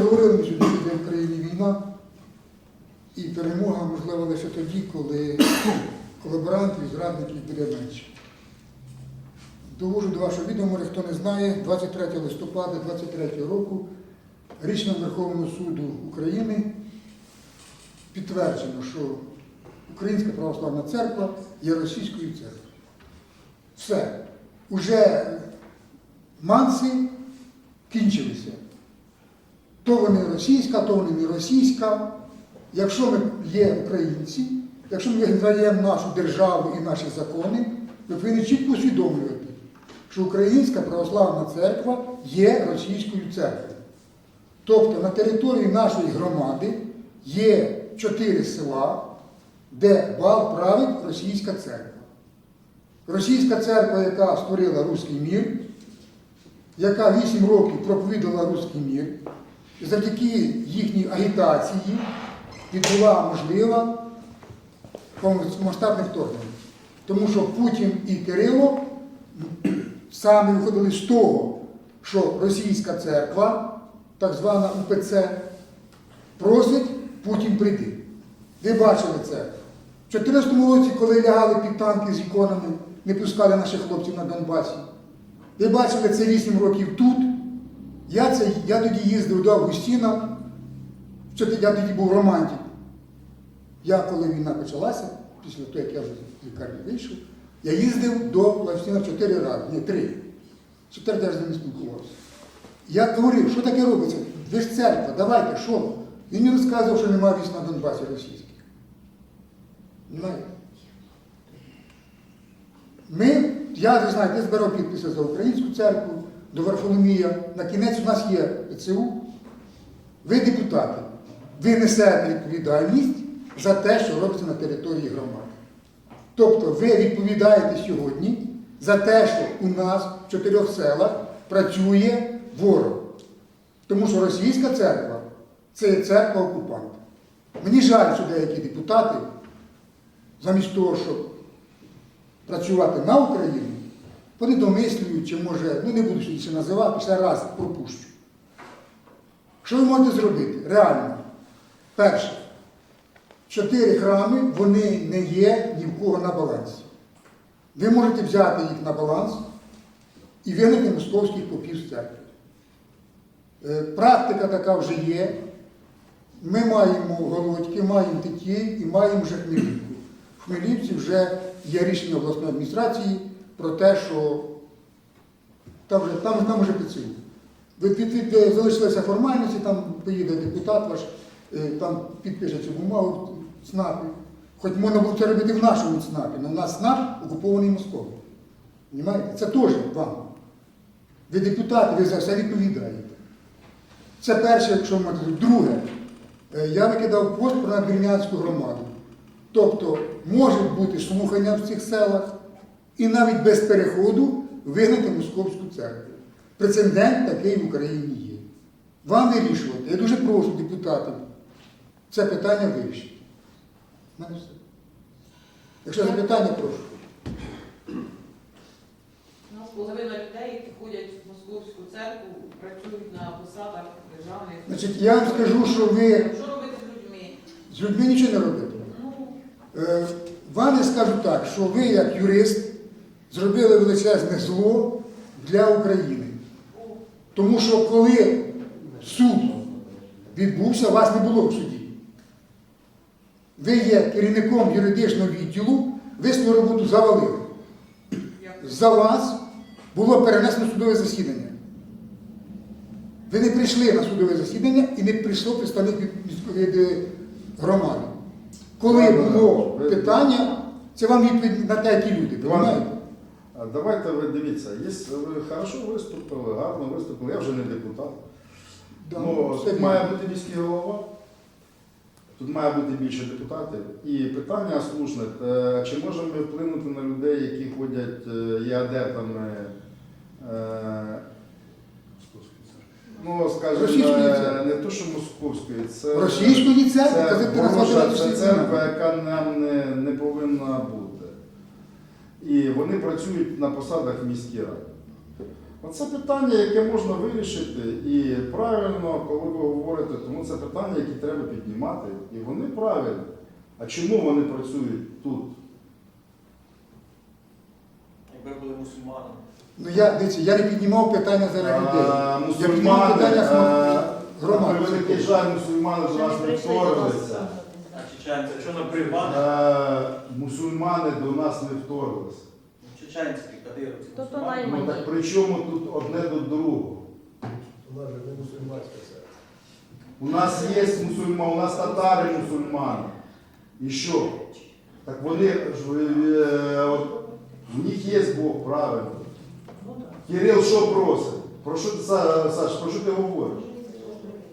говорили що в країні війна, і перемога можлива лише тоді, коли колаборантів і зрадників буде менше. Довожу до вашого відома, хто не знає, 23 листопада 23 року рішенням Верховного суду України підтверджено, що Українська православна церква є російською церквою. Все. Уже манси кінчилися. То вони російська, то вони не російська. Якщо ми є українці, якщо ми визнаємо нашу державу і наші закони, ми повинні чітко усвідомлювати, що Українська православна церква є російською церквою. Тобто на території нашої громади є чотири села, де бал править російська церква. Російська церква, яка створила руський мір, яка 8 років проповідала руський мір, завдяки їхній агітації відбула можливе повномасштабне вторгнення. Тому що Путін і Кирило самі виходили з того, що російська церква, так звана УПЦ, просить Путін прийти. Ви бачили це. В 2014 році, коли лягали під танки з іконами, не пускали наших хлопців на Донбасі. Ви бачили це 8 років тут. Я, це, я тоді їздив до Августіна, що я тоді був романтик. Я, коли війна почалася, після того, як я вже з лікарні вийшов, я їздив до Августіна 4 рази, не 3. Чотири з ним спілкувався. Я говорив, що таке робиться? Ви ж церква, давайте, що? Він мені розказував, що немає військ на Донбасі російських. Ми, я ви знаєте, я збирав підписи за українську церкву, до Варфоломія. На кінець у нас є ПЦУ. Ви депутати, ви несете відповідальність за те, що робиться на території громади. Тобто ви відповідаєте сьогодні за те, що у нас в чотирьох селах працює ворог. Тому що російська церква це церква окупанта. Мені жаль, що деякі депутати, замість того, щоб працювати на Україну, вони домислюють, чи може, ну не буду ще називати, ще раз пропущу. Що ви можете зробити? Реально. Перше, чотири храми, вони не є ні в кого на балансі. Ви можете взяти їх на баланс і вигнати московських попів з церкви. Е, Практика така вже є. Ми маємо Голодьки, маємо Тетєй і маємо вже Хмелівку. В Хмелівці вже є рішення обласної адміністрації про те, що там вже, там, там вже від, залишилися формальності, там поїде депутат ваш, е, там підпише цю бумагу в. Хоч можна було це робити в нашому ЦНАПі, але в нас ЦНАП окупований. Понімаєте? Це теж вам. Ви депутати, ви за все відповідаєте. Це перше, якщо сказати. Друге, е, я викидав пост про надвірнянську громаду. Тобто можуть бути слухання в цих селах і навіть без переходу вигнати московську церкву. Прецедент такий в Україні є. Вам вирішувати. Я дуже прошу депутатів це питання вирішити. У мене все. Якщо запитання, прошу. У нас половина людей, ходять в московську церкву, працюють на посадах державних. Значить, я вам скажу, що ви Що робити з людьми? з людьми нічого не робите. Ну, Е, Вам я скажу так, що ви, як юрист, зробили величезне зло для України. Тому що коли суд відбувся, вас не було в суді. Ви є керівником юридичного відділу, ви свою роботу завалили. За вас було перенесено судове засідання. Ви не прийшли на судове засідання і не прийшло представник від, е, громади. Коли було питання, це вам відповідь на те, які люди. Розумієте? А Давайте ви дивіться, є, ви хорошо виступили, гарно виступили, я вже не депутат. Да, ну, тут вірно. має бути міський голова, тут має бути більше депутатів. І питання слушне, е, чи можемо ми вплинути на людей, які ходять, е, є адептами, е, ну, скажімо, е, не то, що московської, це Російської церкви, це назвати це російською. церква, яка нам не, не повинна. І вони працюють на посадах в міській раді. Оце питання, яке можна вирішити, і правильно, коли ви говорите, тому це питання, які треба піднімати, і вони правильні. А чому вони працюють тут? Якби були мусульманами. Ну я дивіться, я не піднімав питання зараз людей. А, Я піднімав Мусульмани, питання е, громади. превеликий жаль, мусульмани до нас не вторглися. Чеченці, Що на Е. Мусульмани до нас не вторглися. чеченські кадировці, То то мусульмани. Ну так при чому тут одне до другого? У нас не мусульманська церква. У нас є мусульмани, у нас татари мусульмани. І що? Так вони ж е, от, в них є Бог, правильно. Кирил що просить? Про що ти, Са- Саш, про що ти говориш?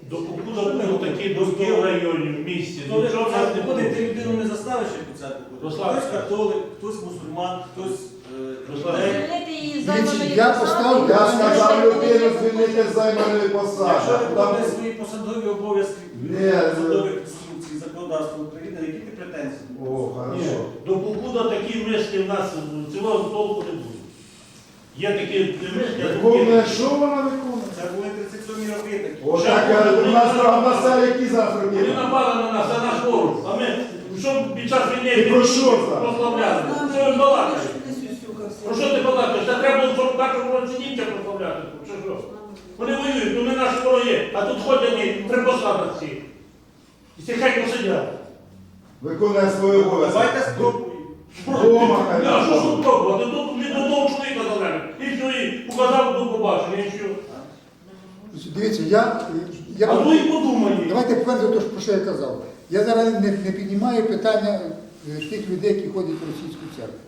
Допокуда такі думки в районі, в місті. Ну, не буде. ти людину не заставиш як у церкву. Руслан. Хтось католик, хтось мусульман, хтось е, я поставив- Я сказав людину звільнити з займаної посади. Якщо ви Там- свої посадові обов'язки Ні, посадових інструкцій, законодавства України, які ти претензії? О, хорошо. допокуда такі мишки в нас цілого толку не буде. Є такі мишки, а що вона виконує? Це були 37 роки такі. Отак, у нас на які зараз Вони напали на нас, а наш ворог. А ми, що під час війни Ти про що зараз? прославляли? Що ви балакаєте? Про що ти балакаєш? Та треба було в 41 році німця прославляти. Що що? Вони воюють, ну не наші вороги, а тут ходять і посади всі. І тихенько сидять. Виконує свої обов'язки. Давайте спробуємо. Дома, хай Я що ж пробувати? Тут не до того чоловіка залежить. І все, і показав до побачення, і все. Дивіться, я, я А ну і подумай. давайте повернемо про що я казав. Я зараз не, не піднімаю питання е, тих людей, які ходять в російську церкву.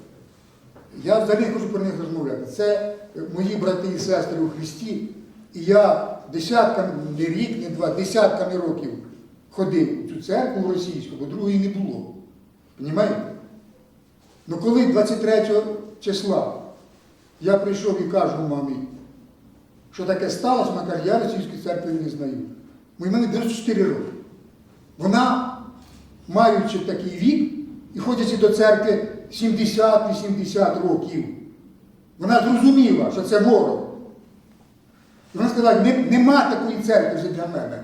Я взагалі хочу про них розмовляти. Це е, мої брати і сестри у Христі. І я десятками, не рік, не два, десятками років ходив у цю церкву російську, бо другої не було. Понімаєте? Ну коли 23 числа я прийшов і кажу мамі, що таке сталося, вона каже, я російської церкви не знаю. У мене 94 роки. Вона, маючи такий вік і ходячи до церкви 70-80 років, вона зрозуміла, що це ворог. І вона сказала, «Не- нема такої церкви вже для мене.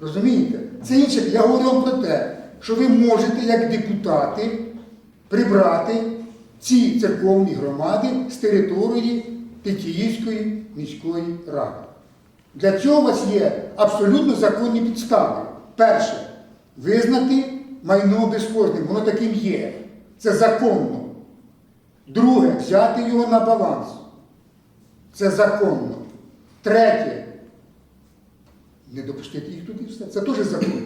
Розумієте? Це інше. Я говорю вам про те, що ви можете, як депутати, прибрати ці церковні громади з території Тетіївської міської ради. Для цього у вас є абсолютно законні підстави. Перше, визнати майно безхозним, воно таким є. Це законно. Друге, взяти його на баланс. Це законно. Третє, не допустити їх туди все. Це теж закон.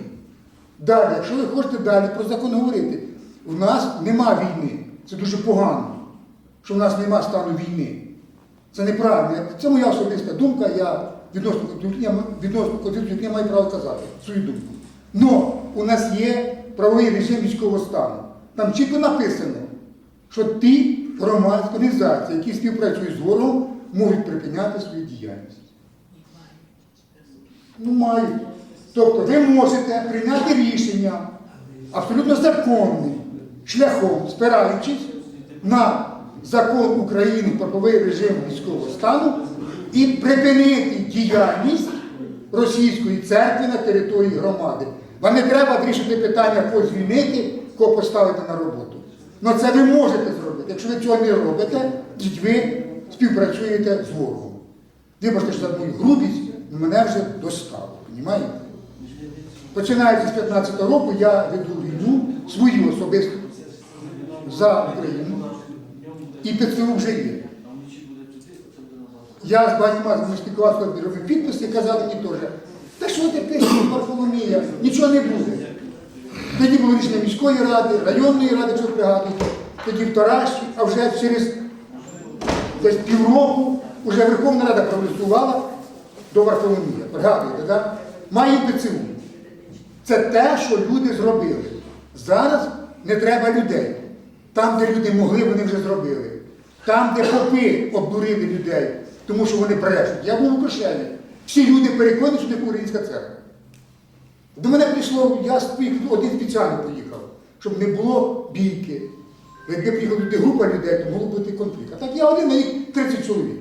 Далі, якщо ви хочете далі про закон говорити, у нас нема війни. Це дуже погано, що в нас нема стану війни. Це неправильно. Це моя особиста думка, я відносно Конституції- я маю право казати свою думку. Но у нас є правовий режим військового стану. Там чітко написано, що ті громадські організації, які співпрацюють з ворогом, можуть припиняти свою діяльність. Ну, мають. Тобто ви можете прийняти рішення абсолютно законним шляхом, спираючись на закон України про правовий режим військового стану і припинити діяльність російської церкви на території громади. Вам не треба вирішити питання, кого звільнити, кого поставити на роботу. Ну це ви можете зробити. Якщо ви цього не робите, тоді ви співпрацюєте з ворогом. Вибачте, що за мою грубість, мене вже достало, розумієте? Починаючи з 15 року, я веду війну свою особисту за Україну. І ПЦУ вже є. Я з багатьма з спілкувався, робив підписи, казали мені теж, та що ти пишеш, Парфоломія, нічого не буде. Тоді було рішення міської ради, районної ради, якщо пригадуєте, тоді в Тараші, а вже через десь півроку вже Верховна Рада проголосувала до Варфоломія. Пригадуєте, так? Має ПЦУ. Це те, що люди зробили. Зараз не треба людей. Там, де люди могли, вони вже зробили. Там, де попи обдурили людей, тому що вони брешуть. Я був у Кошелі. Всі люди переконані, що це українська церква. До мене прийшло, я один спеціально поїхав, щоб не було бійки. Якби приїхала туди група людей, то могло бути конфлікт. А так я один, на їх 30 чоловік.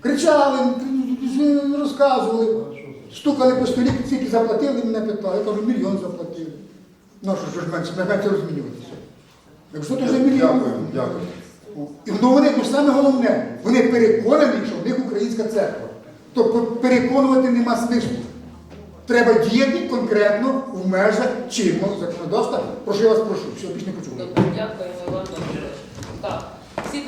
Кричали, розказували, стукали по столі, скільки заплатили, мене питали. Я кажу, мільйон заплатили. Ну що ж менше, менше розмінюватися. Якщо то вже мільйон. Дякую, дякую. І ну, саме головне, вони переконані, що в них українська церква. Тобто переконувати нема смислу. Треба діяти конкретно в межах чинного законодавства. Прошу я вас прошу, що більше не почув. Дякую, Іван Так, всі.